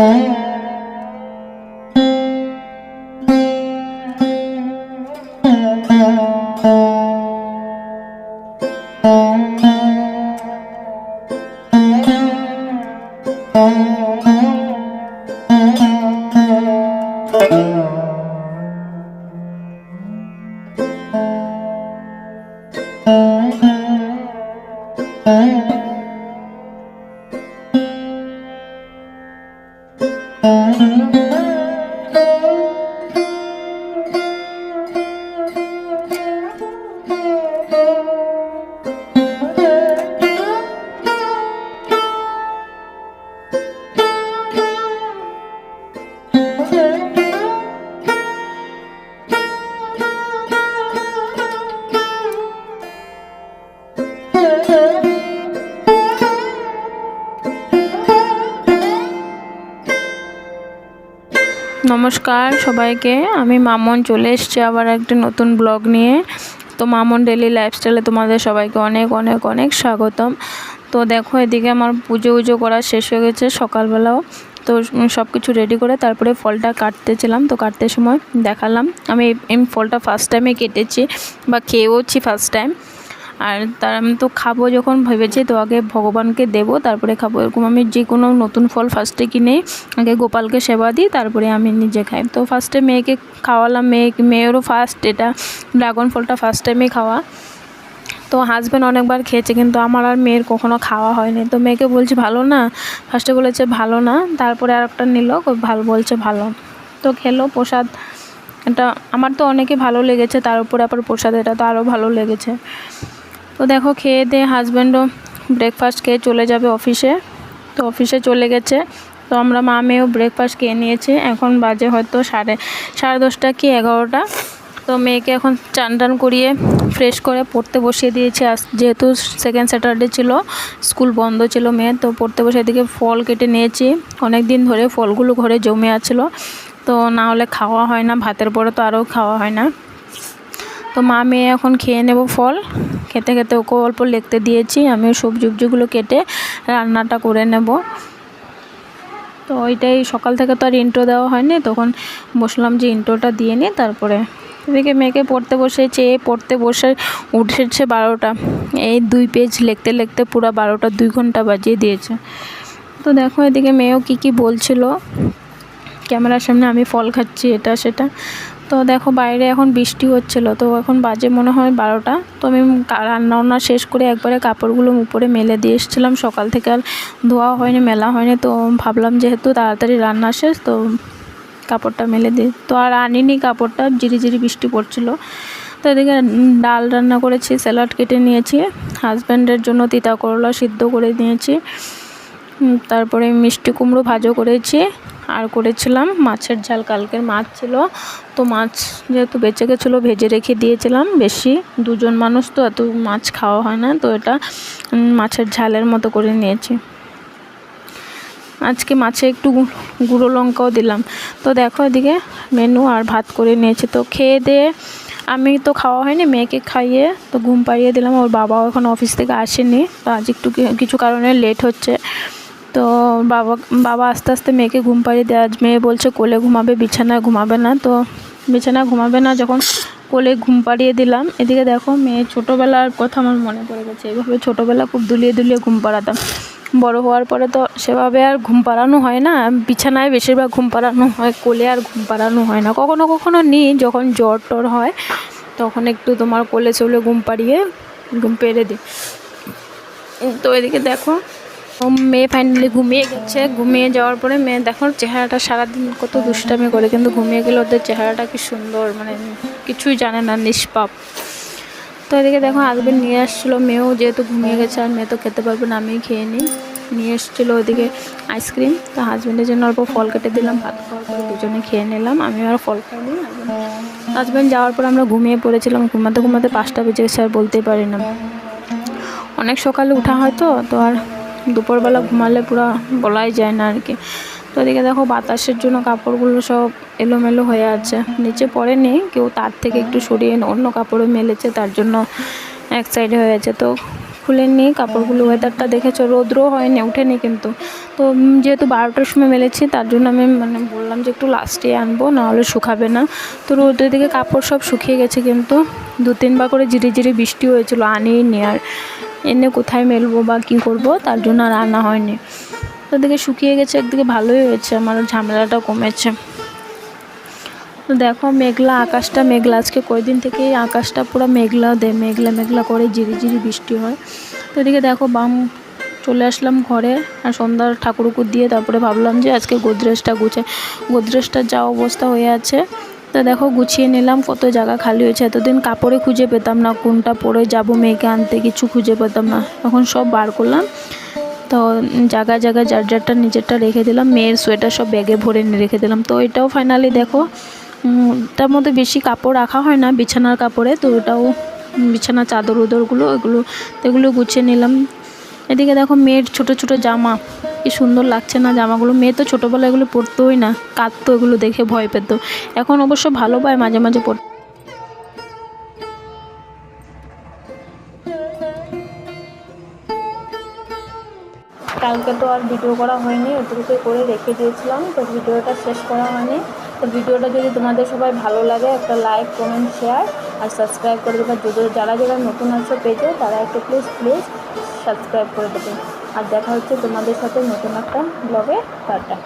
Mm-hmm. নমস্কার সবাইকে। আমি মামন চলে এসেছি আবার একটা নতুন ব্লগ নিয়ে। তো মামন ডেলি লাইফস্টাইলে তোমাদের সবাইকে অনেক অনেক অনেক স্বাগতম। তো দেখো, এদিকে আমার পুজো উজো করা শেষ হয়ে গেছে সকালবেলাও। তো সব কিছু রেডি করে তারপরে ফলটা কাটতেছিলাম। তো কাটতে সময় দেখালাম। আমি ফলটা ফার্স্ট টাইমে কেটেছি বা খেয়েওছি ফার্স্ট টাইম আর তার আমি তো খাব যখন ভেবেছি, তো আগে ভগবানকে দেব, তারপরে খাব। এরকম আমি যে কোনো নতুন ফল ফার্স্টে কিনে আগে গোপালকে সেবা দিই, তারপরে আমি নিজে খাই। তো ফার্স্টে মেয়েকে খাওয়ালাম, মেয়ে, মেয়েরও ফার্স্ট এটা ড্রাগন ফলটা ফার্স্ট টাইমে খাওয়া। তো হাজব্যান্ড অনেকবার খেয়েছে, কিন্তু আমার আর মেয়ের কখনো খাওয়া হয়নি। তো মেয়েকে বলছে, ভালো না? ফার্স্টে বলেছে, ভালো না। তারপরে আর একটা নিল ভালো, বলছে, ভালো। তো খেলো, প্রসাদ। এটা আমার তো অনেকে ভালো লেগেছে, তার উপরে আবার প্রসাদ, এটা তো আরও ভালো লেগেছে। তো দেখো খেয়ে দিয়ে হাজব্যান্ডও ব্রেকফাস্ট খেয়ে চলে যাবে অফিসে তো অফিসে চলে গেছে। তো আমরা মা মেয়েও ব্রেকফাস্ট খেয়ে নিয়েছি। এখন বাজে হয়তো সাড়ে সাড়ে দশটা কি এগারোটা। তো মেয়েকে এখন চান টান করিয়ে ফ্রেশ করে পড়তে বসিয়ে দিয়েছি। আজ যেহেতু সেকেন্ড স্যাটারডে ছিল স্কুল বন্ধ ছিল মেয়ে তো পড়তে বসে এদিকে ফল কেটে নিয়েছি। অনেক দিন ধরে ফলগুলো ঘরে জমে আছিল। তো না হলে খাওয়া হয় না, ভাতের পরে তো আরও খাওয়া হয় না। তো মা মেয়ে এখন খেয়ে নেব ফল। খেতে খেতে ওকে অল্প লিখতে দিয়েছি আমি সবজি উবজিগুলো কেটে রান্নাটা করে নেব। তো ওইটাই, সকাল থেকে তো আর ইন্ট্রো দেওয়া হয়নি, তখন বসলাম যে ইন্ট্রোটা দিয়ে নিই, তারপরে এদিকে মেয়েকে পড়তে বসেছে এ পড়তে বসে উঠেছে বারোটা। এই দুই পেজ লিখতে লিখতে পুরো বারোটা, দুই ঘণ্টা বাজিয়ে দিয়েছে। তো দেখো এদিকে মেয়েও কী কী বলছিল। ক্যামেরার সামনে আমি ফল খাচ্ছি, এটা সেটা। তো দেখো বাইরে এখন বৃষ্টি হচ্ছিল, তো এখন বাজে মনে হয় বারোটা। তো আমি রান্না বান্না শেষ করে একবারে কাপড়গুলো উপরে মেলে দিয়ে এসেছিলাম। সকাল থেকে আর ধোয়া হয়নি, মেলা হয়নি, তো ভাবলাম যেহেতু তাড়াতাড়ি রান্না শেষ, তো কাপড়টা মেলে দিই তো আর আনিনি কাপড়টা জিরি বৃষ্টি পড়ছিল। তো এদিকে ডাল রান্না করেছি, স্যালাড কেটে নিয়েছি, হাজব্যান্ডের জন্য তিতা করলা সিদ্ধ করে নিয়েছি তারপরে মিষ্টি কুমড়ো ভাজও করেছি। আর করেছিলাম। মাছের ঝাল কালকের মাছ ছিল। তো মাছ যেহেতু বেঁচে গেছিল, ভেজে রেখে দিয়েছিলাম। বেশি দুজন মানুষ তো এত মাছ খাওয়া হয় না। তো এটা মাছের ঝালের মতো করে নিয়েছি। আজকে মাছে একটু গুঁড়ো লঙ্কাও দিলাম। তো দেখো এদিকে মেনু আর ভাত করে নিয়েছি। তো খেয়ে দিয়ে আমি তো খাওয়া হয়নি, মেয়েকে খাইয়ে তো ঘুম পাড়িয়ে দিলাম। ওর বাবাও এখন অফিস থেকে আসেনি। তো আজ একটু কিছু কারণে লেট হচ্ছে। তো বাবা বাবা আস্তে আস্তে মেয়েকে ঘুম পাড়িয়ে আজ মেয়ে বলছে, কোলে ঘুমাবে, বিছানায় ঘুমাবে না। তো বিছানায় ঘুমাবে না, যখন কোলে ঘুম পাড়িয়ে দিলাম। এদিকে দেখো, মেয়ে ছোটোবেলার কথা আমার মনে পড়ে গেছে। এইভাবে ছোটোবেলা খুব দুলিয়ে দুলিয়ে ঘুম পাড়াতাম। বড় হওয়ার পরে তো সেভাবে আর ঘুম পাড়ানো হয় না। বিছানায় বেশিরভাগ ঘুম পাড়ানো হয়, কোলে আর ঘুম পাড়ানো হয় না। কখনো কখনো নিই, যখন জ্বর টর হয়, তখন একটু তোমার কোলে চলে ঘুম পাড়িয়ে ঘুম পেড়ে দিই। তো এদিকে দেখো মেয়ে ফাইনালি ঘুমিয়ে গেছে। ঘুমিয়ে যাওয়ার পরে মেয়ে দেখো চেহারাটা সারাদিন কত দুষ্টামি করে, কিন্তু ঘুমিয়ে গেলে ওদের চেহারাটা কি সুন্দর মানে কিছুই জানে না, নিষ্পাপ। তো এদিকে দেখো হাজবেন্ড নিয়ে আসছিল, মেয়েও যেহেতু ঘুমিয়ে গেছে আর মেয়ে তো খেতে পারবে না আমি খেয়ে নিই। নিয়ে এসেছিল ওদিকে আইসক্রিম তো হাজব্যান্ডের জন্য অল্প ফল কেটে দিলাম, ভাত খাওয়ার পরে দুজনে খেয়ে নিলাম আমি আর ফল খাইনি হাজব্যান্ড যাওয়ার পর আমরা ঘুমিয়ে পড়েছিলাম, ঘুমাতে ঘুমাতে পাঁচটা বেজে গেছে আর বলতেই পারি না। অনেক সকালে উঠা হয় তো তো আর দুপুরবেলা ঘুমালে পুরো বলাই যায় না আর কি তো এদিকে দেখো বাতাসের জন্য কাপড়গুলো সব এলোমেলো হয়ে আছে। নিচে পড়ে নেই কেউ তার থেকে একটু সরিয়ে অন্য কাপড়ে মেলেছে, তার জন্য এক সাইডে হয়ে আছে। তো খুলে নিই কাপড়গুলো ওয়েদারটা দেখেছ? রৌদ্রও হয়নি উঠেনি কিন্তু। তো যেহেতু বারোটার সময় মেলেছি, তার জন্য আমি মানে বললাম যে একটু লাস্টে আনব, নাহলে শুকাবে না। তো রোদের দিকে কাপড় সব শুকিয়ে গেছে কিন্তু। দু তিনবার করে জিরি জিরি বৃষ্টি হয়েছিল আনিনি আর। এনে কোথায় মেলবো বা কী করব, তার জন্য আর আনা হয়নি। ওদিকে শুকিয়ে গেছে, একদিকে ভালোই হয়েছে, আমার ঝামেলাটা কমেছে। তো দেখো, মেঘলা, আকাশটা মেঘলা। আজকে কয়দিন থেকে আকাশটা পুরো মেঘলা, দে মেঘলা মেঘলা করে ঝিরি ঝিরি বৃষ্টি হয়। তো এদিকে দেখো, বাম চলে আসলাম ঘরে, আর সন্ধ্যার ঠাকুরকুর দিয়ে তারপরে ভাবলাম যে আজকে গোদরেজটা গুছে গোদরেজটার যা অবস্থা হয়ে আছে তো দেখো, গুছিয়ে নিলাম, কত জায়গা খালি হয়েছে। এতদিন কাপড়ে খুঁজে পেতাম না, কোনটা পরে যাব, মেয়েকে আনতে কিছু খুঁজে পেতাম না। এখন সব বার করলাম। তো জায়গায় জায়গায় যার যারটা নিজেরটা রেখে দিলাম, মেয়ের সোয়েটার সব ব্যাগে ভরে নিয়ে রেখে দিলাম। তো এটাও ফাইনালি দেখো তার মধ্যে বেশি কাপড় রাখা হয় না, বিছানার কাপড়ে, তো ওটাও বিছানার চাদর উদরগুলো এগুলো এগুলো গুছিয়ে নিলাম। এদিকে দেখো, মেয়ের ছোট ছোট জামা। কি সুন্দর লাগছে না জামাগুলো? মেয়ে তো ছোটোবেলায় এগুলো পরতোই না। কাঁদতো এগুলো দেখে, ভয় পেত। এখন অবশ্য ভালো পায় মাঝে মাঝে পড়তে কালকে তো আর ভিডিও করা হয়নি, ওটুকুতে করে রেখে দিয়েছিলাম, তো ভিডিওটা শেষ করা হয়নি। তো ভিডিওটা যদি তোমাদের সবাই ভালো লাগে, একটা লাইক কমেন্ট শেয়ার আর সাবস্ক্রাইব করে দেবে। যদি যারা যারা নতুন আছে পেজে তারা একটু প্লিজ প্লিজ সাবস্ক্রাইব করে দেবে। আর দেখা হচ্ছে তোমাদের সাথে নতুন একটা ব্লগে টাটা।